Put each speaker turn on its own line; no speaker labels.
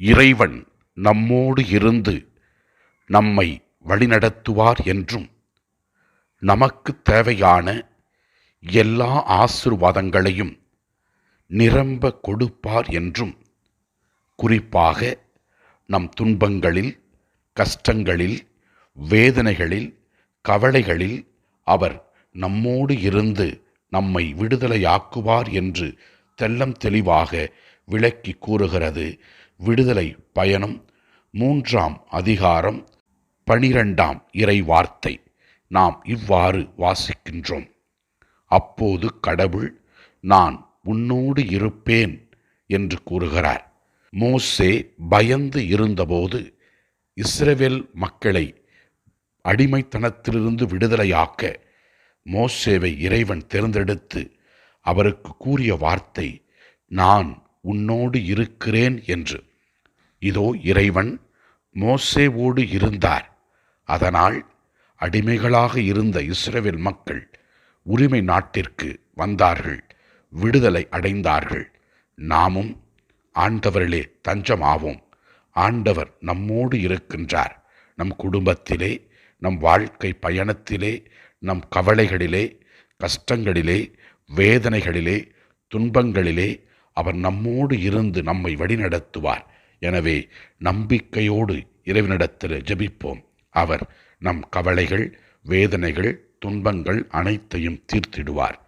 இறைவன் நம்மோடு இருந்து நம்மை வழிநடத்துவார் என்றும் நமக்கு தேவையான எல்லா ஆசிர்வாதங்களையும் நிரம்ப கொடுப்பார் என்றும் குறிப்பாக நம் துன்பங்களில் கஷ்டங்களில் வேதனைகளில் கவலைகளில் அவர் நம்மோடு இருந்து நம்மை விடுதலையாக்குவார் என்று தெல்லம் தெளிவாக விளக்கி கூறுகிறது. விடுதலை பயணம். மூன்றாம் அதிகாரம் பனிரெண்டாம் இறை வார்த்தை நாம் இவ்வாறு வாசிக்கின்றோம். அப்போது கடவுள் நான் உன்னோடு இருப்பேன் என்று கூறுகிறார். மோசே பயந்து இருந்தபோது இஸ்ரவேல் மக்களை அடிமைத்தனத்திலிருந்து விடுதலையாக்க மோசேவை இறைவன் தேர்ந்தெடுத்து அவருக்கு கூறிய வார்த்தை நான் உன்னோடு இருக்கிறேன் என்று. இதோ இறைவன் மோசேவோடு இருந்தார். அதனால் அடிமைகளாக இருந்த இஸ்ரேல் மக்கள் உரிமை நாட்டிற்கு வந்தார்கள் விடுதலை அடைந்தார்கள். நாமும் ஆண்டவரிலே தஞ்சமாவோம். ஆண்டவர் நம்மோடு இருக்கின்றார். நம் குடும்பத்திலே நம் வாழ்க்கை பயணத்திலே நம் கவலைகளிலே கஷ்டங்களிலே வேதனைகளிலே துன்பங்களிலே அவர் நம்மோடு இருந்து நம்மை வழிநடத்துவார். எனவே நம்பிக்கையோடு இறைவனிடத்தில் ஜெபிப்போம். அவர் நம் கவலைகள் வேதனைகள் துன்பங்கள் அனைத்தையும் தீர்த்திடுவார்.